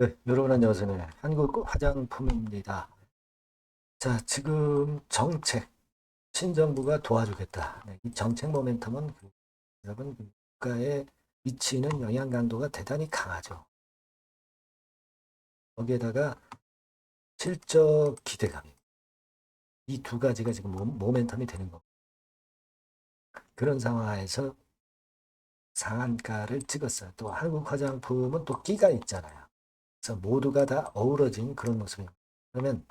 네, 여러분 안녕하세요. 한국 화장품입니다. 자, 지금 정책, 신정부가 도와주겠다. 네, 이 정책 모멘텀은 그, 여러분 그 국가에 미치는 영향 강도가 대단히 강하죠. 거기에다가 실적 기대감이 이두 가지가 지금 모, 모멘텀이 되는 거. 그런 상황에서 상한가를 찍었어요. 또 한국 화장품은 또 끼가 있잖아요. 그래서 모두가 다 어우러진 그런 모습입니다. 그러면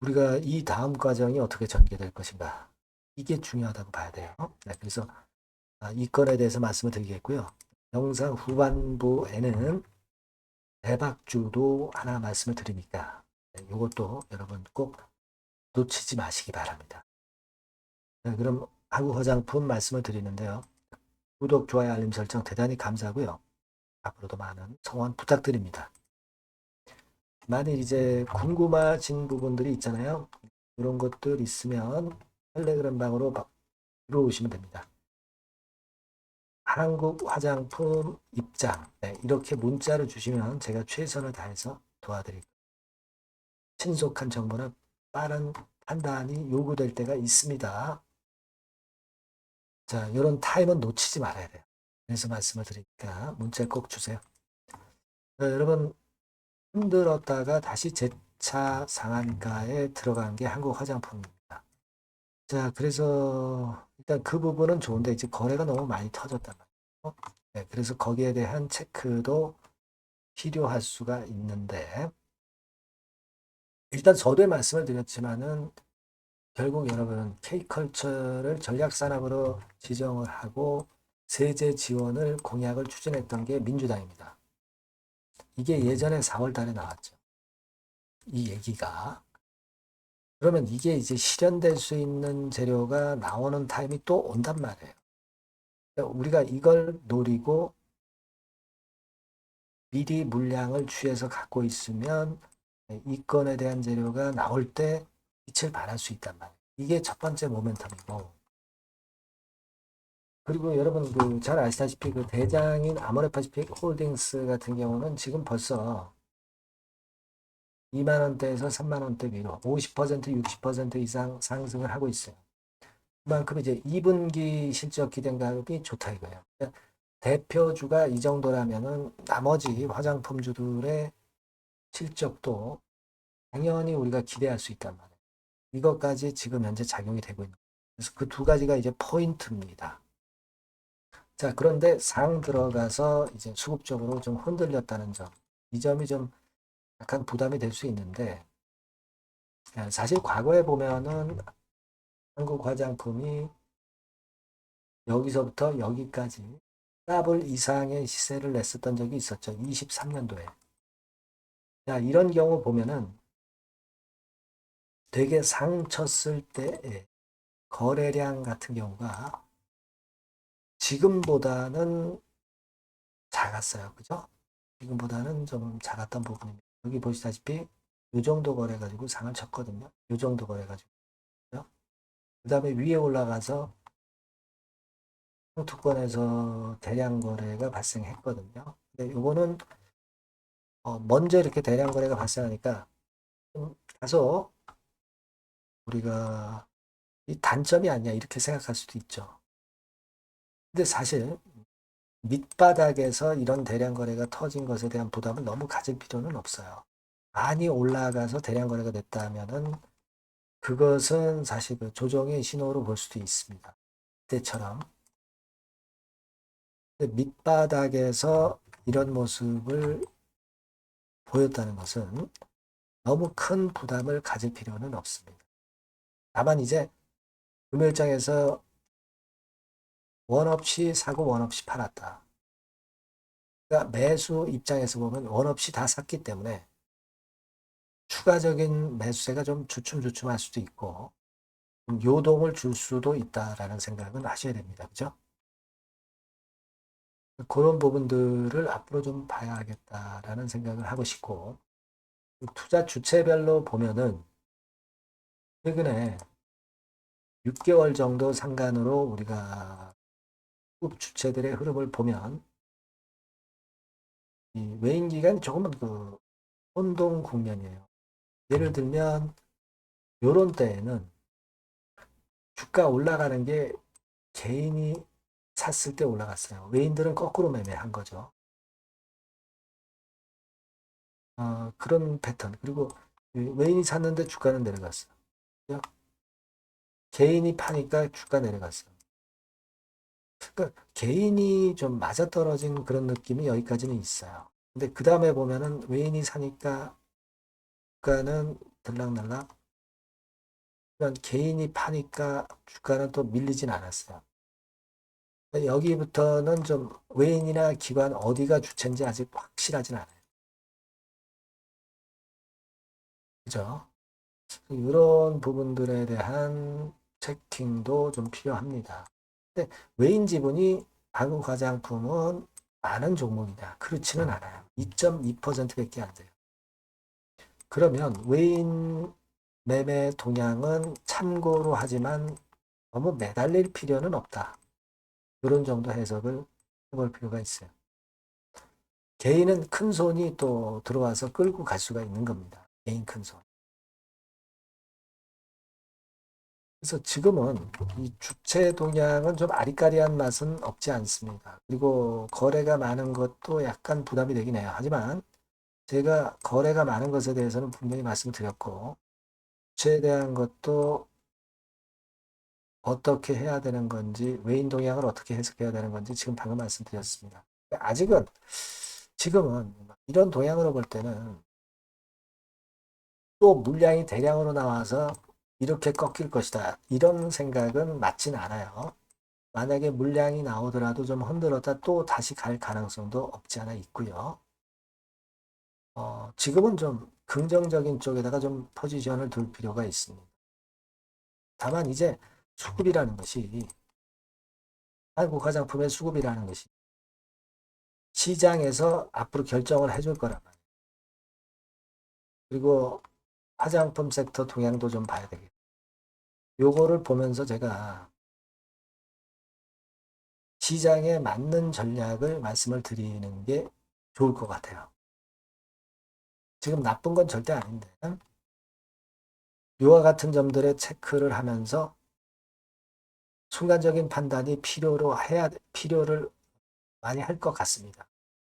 우리가 이 다음 과정이 어떻게 전개될 것인가 이게 중요하다고 봐야 돼요. 네, 그래서 아, 이 건에 대해서 말씀을 드리겠고요. 영상 후반부에는 대박주도 하나 말씀을 드리니까 네, 이것도 여러분 꼭 놓치지 마시기 바랍니다. 네, 그럼 한국 화장품 말씀을 드리는데요. 구독, 좋아요, 알림 설정 대단히 감사하고요. 앞으로도 많은 성원 부탁드립니다. 만일 이제 궁금하신 부분들이 있잖아요. 이런 것들 있으면 텔레그램 방으로 바- 들어오시면 됩니다. 한국 화장품 입장 네, 이렇게 문자를 주시면 제가 최선을 다해서 도와드릴. 신속한 정보는 빠른 판단이 요구될 때가 있습니다. 자, 이런 타임은 놓치지 말아야 돼요. 그래서 말씀을 드리니까 문자 꼭 주세요. 자, 여러분 흔들었다가 다시 재차 상한가에 들어간 게 한국 화장품입니다. 자, 그래서 일단 그 부분은 좋은데 이제 거래가 너무 많이 터졌단 말이에요. 네, 그래서 거기에 대한 체크도 필요할 수가 있는데 일단 저도 말씀을 드렸지만은 결국 여러분 K컬처를 전략산업으로 지정을 하고 세제 지원을 공약을 추진했던 게 민주당입니다. 이게 예전에 4월 달에 나왔죠. 이 얘기가. 그러면 이게 이제 실현될 수 있는 재료가 나오는 타임이 또 온단 말이에요. 그러니까 우리가 이걸 노리고 미리 물량을 취해서 갖고 있으면 이 건에 대한 재료가 나올 때 빛을 발할 수 있단 말이에요. 이게 첫 번째 모멘텀이고. 그리고 여러분 그 잘 아시다시피 그 대장인 아모레파시픽 홀딩스 같은 경우는 지금 벌써 2만 원대에서 3만 원대 위로 50% 60% 이상 상승을 하고 있어요. 그만큼 이제 2분기 실적 기대감이 좋다 이거예요. 대표주가 이 정도라면은 나머지 화장품주들의 실적도 당연히 우리가 기대할 수 있단 말이에요. 이것까지 지금 현재 작용이 되고 있는 거예요. 그래서 그 두 가지가 이제 포인트입니다. 자, 그런데 상 들어가서 이제 수급적으로 좀 흔들렸다는 점. 이 점이 좀 약간 부담이 될 수 있는데, 예, 사실 과거에 보면은 한국 화장품이 여기서부터 여기까지 더블 이상의 시세를 냈었던 적이 있었죠. 23년도에. 자, 이런 경우 보면은 되게 상 쳤을 때의 거래량 같은 경우가 지금보다는 작았어요. 그죠? 지금보다는 좀 작았던 부분입니다. 여기 보시다시피 이 정도 거래 가지고 상을 쳤거든요. 이 정도 거래 가지고. 그 다음에 위에 올라가서 상투권에서 대량 거래가 발생했거든요. 근데 요거는 어, 먼저 이렇게 대량 거래가 발생하니까 좀 다소 우리가 이 단점이 아니야 이렇게 생각할 수도 있죠. 근데 사실 밑바닥에서 이런 대량 거래가 터진 것에 대한 부담을 너무 가질 필요는 없어요. 많이 올라가서 대량 거래가 됐다면은 그것은 사실 그 조정의 신호로 볼 수도 있습니다. 그때처럼. 밑바닥에서 이런 모습을 보였다는 것은 너무 큰 부담을 가질 필요는 없습니다. 다만 이제 금요일장에서 원 없이 사고 원 없이 팔았다. 그러니까 매수 입장에서 보면 원 없이 다 샀기 때문에 추가적인 매수세가 좀 주춤주춤할 수도 있고 좀 요동을 줄 수도 있다라는 생각은 하셔야 됩니다. 그죠? 그런 부분들을 앞으로 좀 봐야겠다라는 생각을 하고 싶고 투자 주체별로 보면은 최근에 6개월 정도 상간으로 우리가 급 주체들의 흐름을 보면 이 외인 기간이 조금은 그 혼동 국면이에요. 예를 들면 요런 때에는 주가 올라가는 게 개인이 샀을 때 올라갔어요. 외인들은 거꾸로 매매한 거죠. 어, 그런 패턴. 그리고 그 외인이 샀는데 주가는 내려갔어요. 개인이 파니까 주가 내려갔어요. 그러니까 개인이 좀 맞아떨어진 그런 느낌이 여기까지는 있어요. 근데 그 다음에 보면은 외인이 사니까 주가는 들락날락. 그런 개인이 파니까 주가는 또 밀리진 않았어요. 여기부터는 좀 외인이나 기관 어디가 주체인지 아직 확실하진 않아요. 그죠? 이런 부분들에 대한 체킹도 좀 필요합니다. 근데 외인 지분이 한국 화장품은 많은 종목이냐? 그렇지는 않아요. 2.2%밖에 안 돼요. 그러면 외인 매매 동향은 참고로 하지만 너무 매달릴 필요는 없다. 이런 정도 해석을 해볼 필요가 있어요. 개인은 큰 손이 또 들어와서 끌고 갈 수가 있는 겁니다. 개인 큰 손. 그래서 지금은 이 주체 동향은 좀 아리까리한 맛은 없지 않습니다. 그리고 거래가 많은 것도 약간 부담이 되긴 해요. 하지만 제가 거래가 많은 것에 대해서는 분명히 말씀드렸고 주체에 대한 것도 어떻게 해야 되는 건지 외인 동향을 어떻게 해석해야 되는 건지 지금 방금 말씀드렸습니다. 아직은 지금은 이런 동향으로 볼 때는 또 물량이 대량으로 나와서 이렇게 꺾일 것이다. 이런 생각은 맞진 않아요. 만약에 물량이 나오더라도 좀 흔들었다 또 다시 갈 가능성도 없지 않아 있고요. 어, 지금은 좀 긍정적인 쪽에다가 좀 포지션을 둘 필요가 있습니다. 다만 이제 수급이라는 것이 한국 화장품의 수급이라는 것이 시장에서 앞으로 결정을 해줄 거란 말이에요. 그리고 화장품 섹터 동향도 좀 봐야 되겠고 요거를 보면서 제가 시장에 맞는 전략을 말씀을 드리는 게 좋을 것 같아요. 지금 나쁜 건 절대 아닌데 이와 같은 점들의 체크를 하면서 순간적인 판단이 필요로 해야 필요를 많이 할 것 같습니다.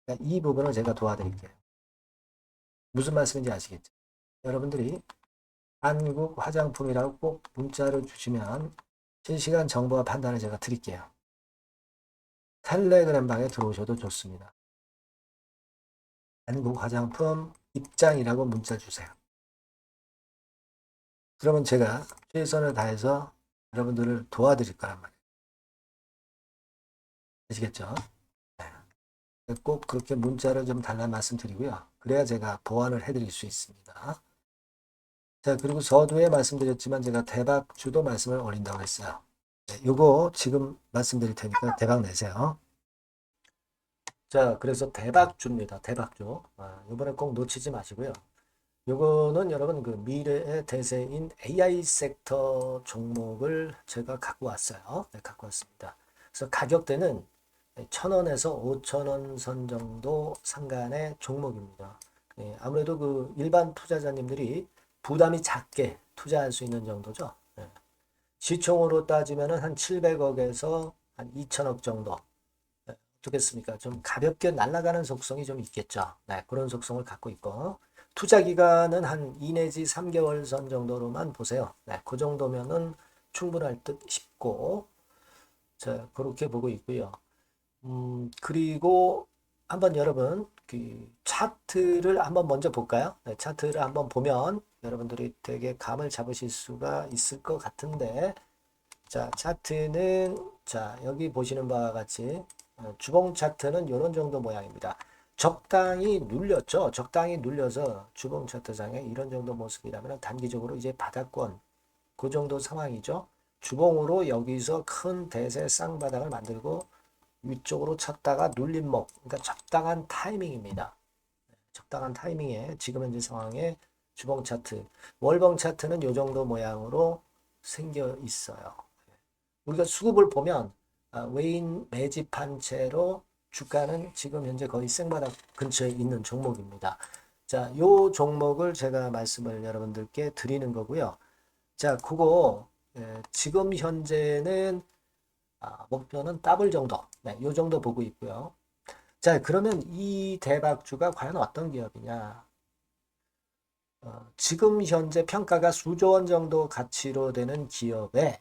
그러니까 이 부분을 제가 도와드릴게요. 무슨 말씀인지 아시겠죠? 여러분들이 한국 화장품이라고 꼭 문자를 주시면 실시간 정보와 판단을 제가 드릴게요. 텔레그램 방에 들어오셔도 좋습니다. 한국 화장품 입장이라고 문자 주세요. 그러면 제가 최선을 다해서 여러분들을 도와드릴 거란 말이에요. 아시겠죠? 네. 꼭 그렇게 문자를 좀 달라 말씀드리고요. 그래야 제가 보완을 해드릴 수 있습니다. 자, 그리고 서두에 말씀드렸지만 제가 대박주도 말씀을 올린다고 했어요. 네, 요거 지금 말씀드릴 테니까 대박 내세요. 자, 그래서 대박주입니다. 대박주. 아, 이번에 꼭 놓치지 마시고요. 요거는 여러분 그 미래의 대세인 AI 섹터 종목을 제가 갖고 왔어요. 네, 갖고 왔습니다. 그래서 가격대는 1,000원에서 5,000원 선 정도 상간의 종목입니다. 네, 아무래도 그 일반 투자자님들이 부담이 작게 투자할 수 있는 정도죠. 네. 시총으로 따지면 한 700억에서 한 2천억 정도. 네. 어떻겠습니까? 좀 가볍게 날아가는 속성이 좀 있겠죠. 네, 그런 속성을 갖고 있고. 투자 기간은 한 2 내지 3개월 선 정도로만 보세요. 네, 그 정도면은 충분할 듯 싶고. 자, 그렇게 보고 있고요. 음, 그리고 한번 여러분 그 차트를 한번 먼저 볼까요? 네, 차트를 한번 보면 여러분들이 되게 감을 잡으실 수가 있을 것 같은데 자 차트는 자 여기 보시는 바와 같이 어, 주봉 차트는 이런 정도 모양입니다. 적당히 눌렸죠. 적당히 눌려서 주봉 차트상에 이런 정도 모습이라면 단기적으로 이제 바닥권 그 정도 상황이죠. 주봉으로 여기서 큰 대세 쌍바닥을 만들고 위쪽으로 쳤다가 눌림목 그러니까 적당한 타이밍입니다. 적당한 타이밍에 지금 현재 상황에 주봉 차트 월봉 차트는 이 정도 모양으로 생겨 있어요. 우리가 수급을 보면 아, 외인 매집한 채로 주가는 지금 현재 거의 생바닥 근처에 있는 종목입니다. 자, 요 종목을 제가 말씀을 여러분들께 드리는 거고요. 자, 그거 예, 지금 현재는 아, 목표는 더블 정도, 네, 요 정도 보고 있고요. 자, 그러면 이 대박주가 과연 어떤 기업이냐? 어, 지금 현재 평가가 수조 원 정도 가치로 되는 기업에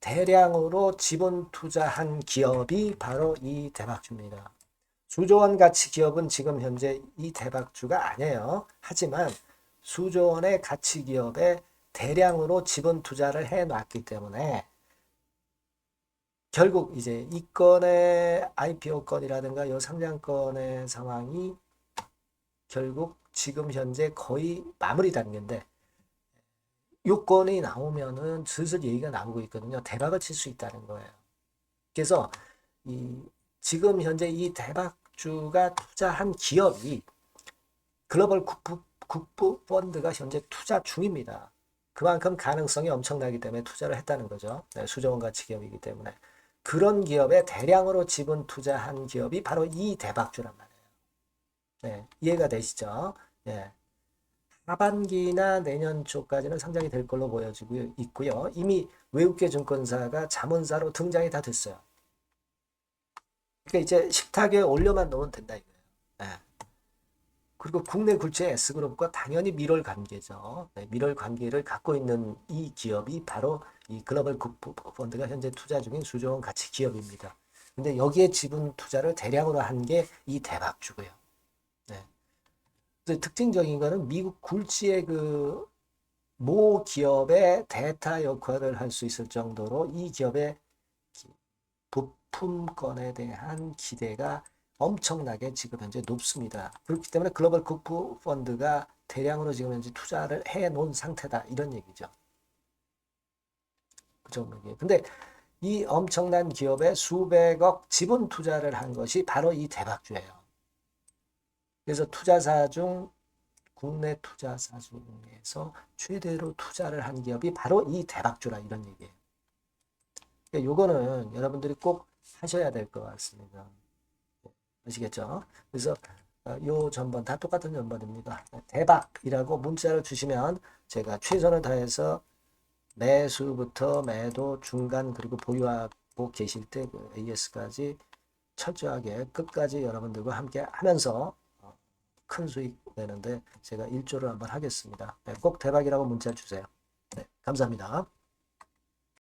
대량으로 지분 투자한 기업이 바로 이 대박주입니다. 수조 원 가치 기업은 지금 현재 이 대박주가 아니에요. 하지만 수조 원의 가치 기업에 대량으로 지분 투자를 해 놨기 때문에 결국 이제 이 건의 IPO 건이라든가 요 상장건의 상황이 결국 지금 현재 거의 마무리 단계인데 요건이 나오면은 슬슬 얘기가 나오고 있거든요. 대박을 칠 수 있다는 거예요. 그래서 이 지금 현재 이 대박주가 투자한 기업이 글로벌 국부, 국부 펀드가 현재 투자 중입니다. 그만큼 가능성이 엄청나기 때문에 투자를 했다는 거죠. 네, 수조원 가치 기업이기 때문에. 그런 기업에 대량으로 지분 투자한 기업이 바로 이 대박주란 말이에요. 네, 이해가 되시죠? 네. 하반기나 내년 초까지는 상장이 될 걸로 보여지고 있고요. 이미 외국계 증권사가 자문사로 등장이 다 됐어요. 그러니까 이제 식탁에 올려만 놓으면 된다 이거예요. 네. 그리고 국내 굴체 S그룹과 당연히 밀월 관계죠. 네, 밀월 관계를 갖고 있는 이 기업이 바로 이 글로벌 국부 펀드가 현재 투자 중인 수조원 가치 기업입니다. 근데 여기에 지분 투자를 대량으로 한 게 이 대박주고요. 네. 특징적인 거는 미국 굴지의 그 모 기업의 대타 역할을 할 수 있을 정도로 이 기업의 부품권에 대한 기대가 엄청나게 지금 현재 높습니다. 그렇기 때문에 글로벌 국부 펀드가 대량으로 지금 현재 투자를 해 놓은 상태다. 이런 얘기죠. 그 종목이에요. 근데 이 엄청난 기업에 수백억 지분 투자를 한 것이 바로 이 대박주예요. 그래서 투자사 중 국내 투자사 중에서 최대로 투자를 한 기업이 바로 이 대박주라 이런 얘기예요. 그러니까 요거는 여러분들이 꼭 하셔야 될 것 같습니다. 아시겠죠? 그래서 어, 요 전번 다 똑같은 전번입니다. 대박이라고 문자를 주시면 제가 최선을 다해서 매수부터 매도 중간 그리고 보유하고 계실 때 그 AS까지 철저하게 끝까지 여러분들과 함께 하면서 어, 큰 수익 내는데 제가 일조를 한번 하겠습니다. 네, 꼭 대박이라고 문자 주세요. 네, 감사합니다.